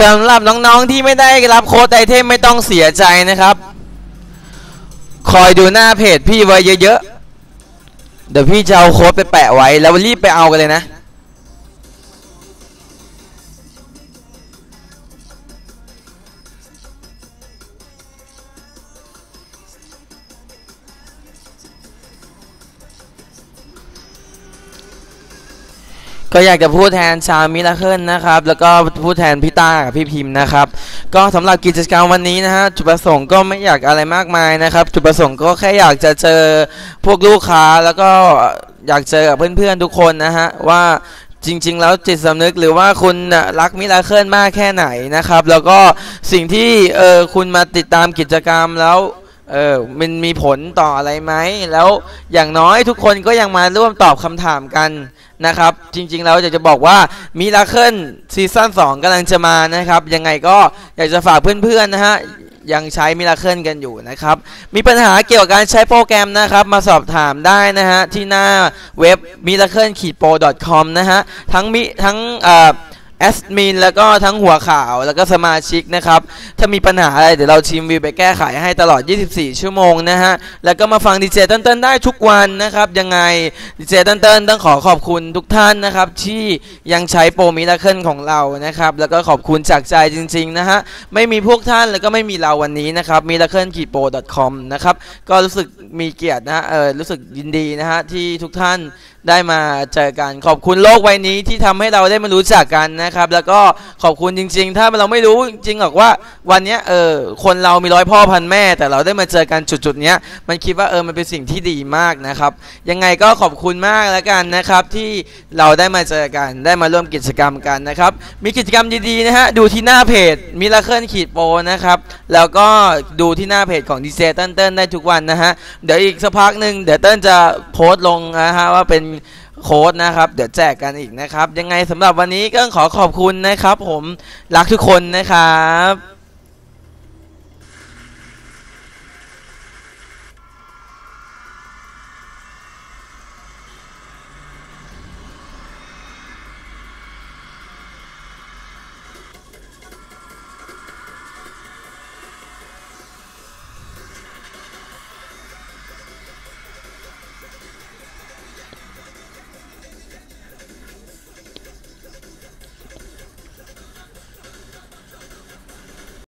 สำหรับน้องๆที่ไม่ได้รับโค้ดไอเทมไม่ต้องเสียใจนะครับ คอยดูหน้าเพจพี่ไว้เยอะๆ เดี๋ยวพี่จะเอาโค้ดไปแปะไว้แล้วรีบไปเอากันเลยนะ ก็อยากจะพูดแทนชาวมิราเคิลนะครับ แล้วก็พูดแทนพี่ต้ากับพี่พิมพ์นะครับ ก็สำหรับกิจกรรมวันนี้นะฮะจุดประสงค์ก็ไม่อยากอะไรมากมายนะครับ จุดประสงค์ก็แค่อยากจะเจอพวกลูกค้าแล้วก็อยากเจอกับเพื่อนๆทุกคนนะฮะว่าจริง ๆ แล้วจิตสำนึกหรือว่าคุณรักมิราเคิลมากแค่ไหนนะครับ แล้วก็สิ่งที่เออคุณมาติดตามกิจกรรมแล้วเออมันมีผลต่ออะไรไหม แล้วอย่างน้อยทุกคนก็ยังมาร่วมตอบคำถามกัน นะครับ จริงๆแล้วอยากจะบอกว่ามิราเคิลซีซั่น2กำลังจะมานะครับ ยังไงก็อยากจะฝากเพื่อนๆนะฮะยังใช้มิราเคิลกันอยู่นะครับ มีปัญหาเกี่ยวกับการใช้โปรแกรมนะครับ มาสอบถามได้นะฮะที่หน้าเว็บ miracle p r o com นะฮะทั้งมิทั้งเอ่อ แอดมินแล้วก็ทั้งหัวข่าวแล้วก็สมาชิกนะครับ ถ้ามีปัญหาอะไรเดี๋ยวเราทีมวิวไปแก้ไขให้ตลอด 24 ชั่วโมงนะฮะ แล้วก็มาฟังดีเจเต้นๆได้ทุกวันนะครับ ยังไงดีเจเต้นๆต้องขอขอบคุณทุกท่านนะครับ ที่ยังใช้โปรมิราเคิลของเรานะครับ แล้วก็ขอบคุณจากใจจริงๆนะฮะ ไม่มีพวกท่านแล้วก็ไม่มีเราวันนี้นะครับมิราเคิลขีโปร .com นะครับก็รู้สึกมีเกียรตินะเออรู้สึกยินดีนะฮะที่ทุกท่านได้มาเจอกันขอบคุณโลกใบนี้ที่ทำให้เราได้มารู้จักกันนะครับ แล้วก็ขอบคุณจริง ๆ ถ้าเราไม่รู้จริงๆหรอกว่าวันนี้เออคนเรามีร้อยพ่อพันแม่ แต่เราได้มาเจอกันจุดๆเนี้ยมันคิดว่าเออมันเป็นสิ่งที่ดีมากนะครับ ยังไงก็ขอบคุณมากแล้วกันนะครับ ที่เราได้มาเจอกันได้มาร่วมกิจกรรมกันนะครับ มีกิจกรรมดีๆนะฮะดูที่หน้าเพจมิราเคิลขีดโปนะครับแล้วก็ดูที่หน้าเพจของดีเจเติ้ลเติ้ลได้ทุกวันนะฮะเดี๋ยวอีกสักพักหนึ่งเดี๋ยวเติ้ลจะโพสต์ลงนะฮะว่าเป็น โค้ดนะครับ เดี๋ยวแจกกันอีกนะครับ ยังไงสำหรับวันนี้ก็ขอขอบคุณนะครับ ผมรักทุกคนนะครับ